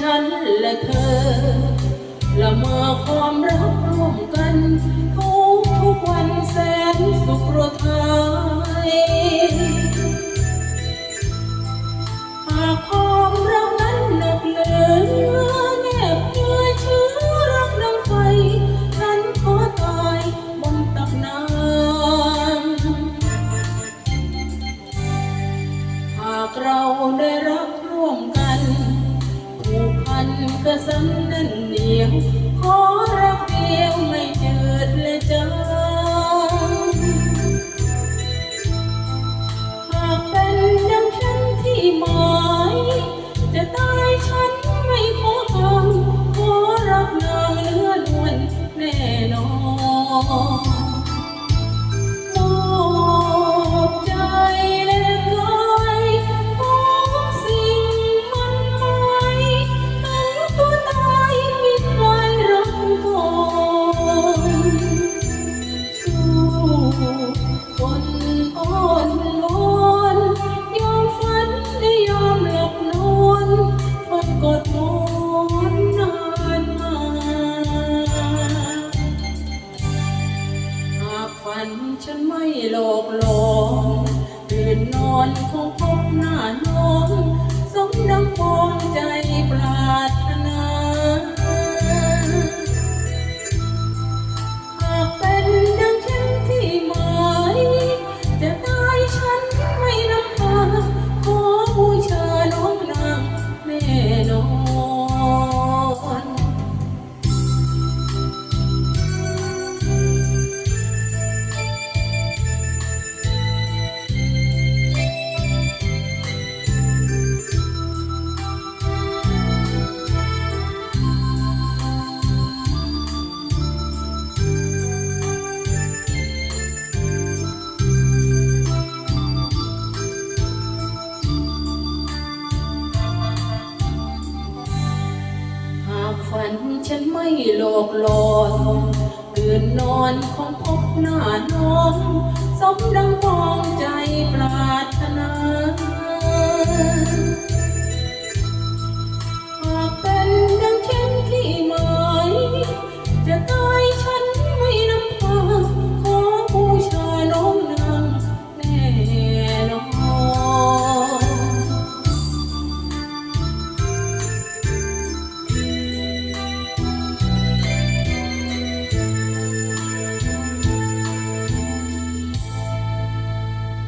ฉันและเธอ ละเมอความรักร่วมกัน ทุกทุกวันแสนสุขโรไทยหากความรักนั้นหนักเหลือแนบเนื้อเชื้อรักน้ำไฟฉันขอตายบนตักน้ำหากเราได้รัก กระสันนั่นเหนียว ขอรักเดียวไม่เจิดและจางหากเป็นดังฉันที่หมาย จะตายฉัน ฉันไม่หลอกหลอนตื่นนอนคงพบหน้าน้อง ฉันไม่หลอกหลอนตื่นนอนของพบหน้าน้อง สมดังปองใจปรา